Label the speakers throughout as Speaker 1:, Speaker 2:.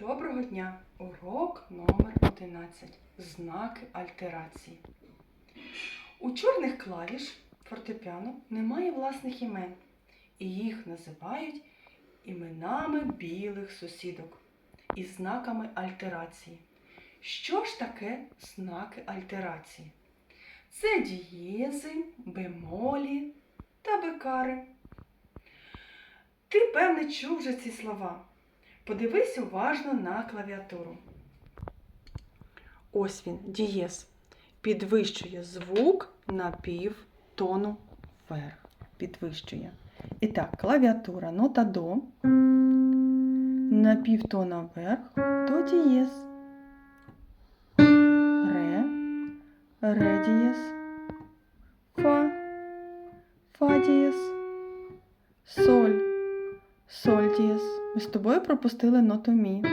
Speaker 1: Доброго дня! Урок номер 11. Знаки альтерації. У чорних клавіш фортепіано немає власних імен, і їх називають іменами білих сусідок із знаками альтерації. Що ж таке знаки альтерації? Це дієзи, бемолі та бекари. Ти, певне, чув вже ці слова. Подивись уважно на клавіатуру. Ось він, дієз. Підвищує звук на півтону вверх. Підвищує. І так, клавіатура нота до. На півтона вверх до дієз. Ре, ре дієз. Фа, фа дієз. Соль. Ми з тобою пропустили ноту мі.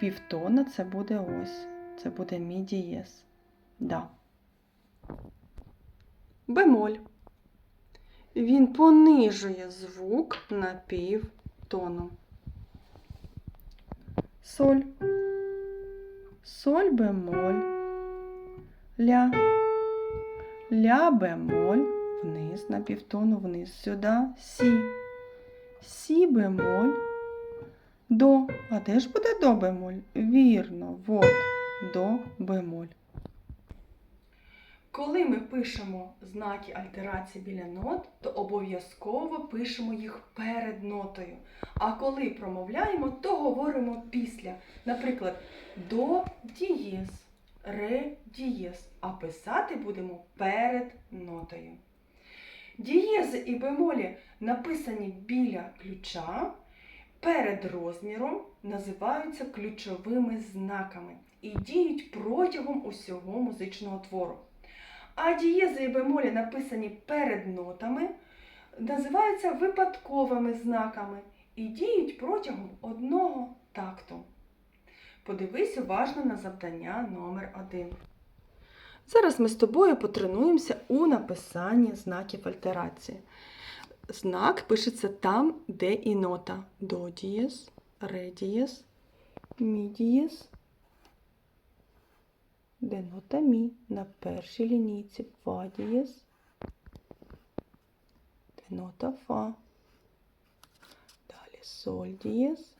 Speaker 1: Півтона це буде ось. Це буде мі дієз. Да. Бемоль. Він понижує звук на півтону. Соль. Соль бемоль. Ля. Ля бемоль. Вниз на півтону, вниз сюди. Сі. Сі бемоль. До. А де ж буде до бемоль? Вірно, вот, до бемоль. Коли ми пишемо знаки альтерації біля нот, то обов'язково пишемо їх перед нотою. А коли промовляємо, то говоримо після. Наприклад, до дієз, ре дієз. А писати будемо перед нотою. Дієзи і бемолі написані біля ключа, перед розміром називаються ключовими знаками і діють протягом усього музичного твору. А дієзи і бемолі, написані перед нотами, називаються випадковими знаками і діють протягом одного такту. Подивись уважно на завдання номер 1 Зараз ми з тобою потренуємося у написанні знаків альтерації. Знак пишеться там, де і нота. До дієс, ре дієс, мі дієс, де нота мі на першій лінійці фа дієс, де нота фа. Далі соль дієс,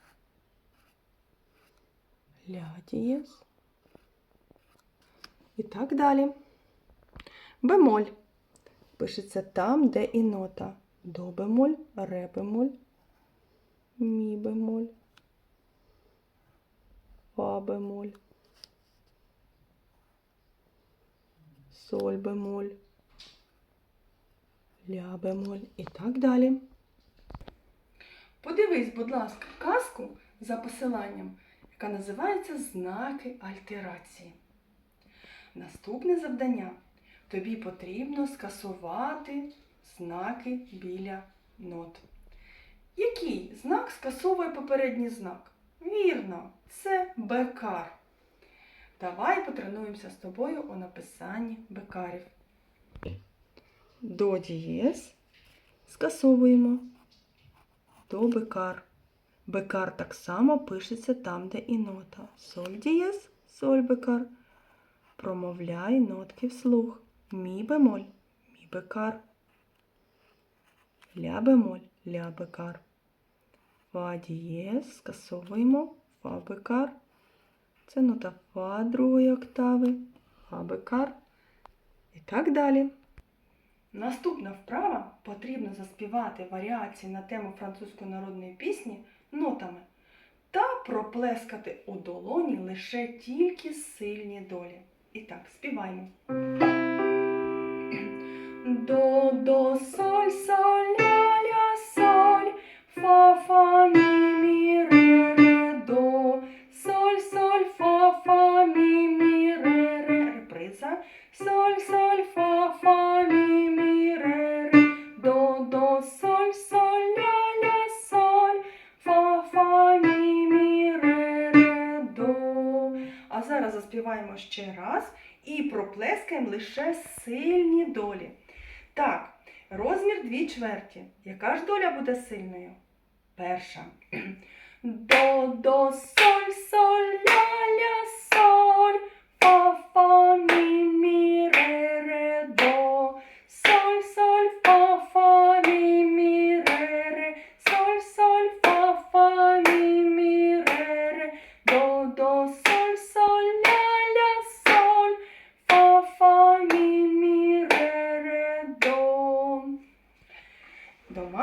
Speaker 1: ля дієс. І так далі. Бемоль. Пишеться там, де і нота. До бемоль, ре бемоль, мі бемоль, фа бемоль, соль бемоль, ля бемоль і так далі. Подивись, будь ласка, казку за посиланням, яка називається Знаки альтерації. Наступне завдання. Тобі потрібно скасувати знаки біля нот. Який знак скасовує попередній знак? Вірно, це бекар. Давай потренуємося з тобою у написанні бекарів. До дієс скасовуємо до бекар. Бекар так само пишеться там, де і нота. Соль дієс, соль бекар. Промовляй нотки вслух. Мі бемоль, мі бекар. Ля бемоль, ля бекар. Фа дієс, скасовуємо, фа бекар. Це нота фа другої октави, фа бекар. І так далі. Наступна вправа потрібно заспівати варіації на тему французької народної пісні нотами та проплескати у долоні лише тільки сильні долі. І так, співаємо. До, до, соль, зараз ще раз і проплескаємо лише сильні долі. Так, розмір дві чверті. Яка ж доля буде сильною? Перша. До, до, соль, соль, ля, ля, соль, фа, фа, мі, мі, ре, ре, до. Соль, соль, фа, фа, мі, мі, ре, ре, соль, соль, фа, фа, мі, мі, ре, ре, до, до, соль, соль, ля, ля, соль, фа, фа, мі, мі, ре, ре, до.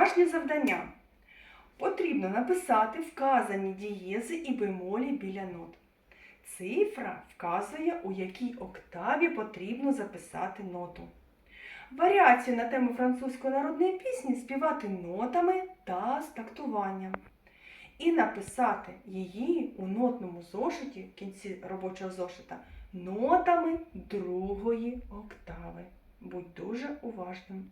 Speaker 1: Домашнє завдання. Потрібно написати вказані дієзи і бемолі біля нот. Цифра вказує, у якій октаві потрібно записати ноту. Варіацію на тему французької народної пісні співати нотами та з тактуванням. І написати її у нотному зошиті в кінці робочого зошита нотами другої октави. Будь дуже уважним.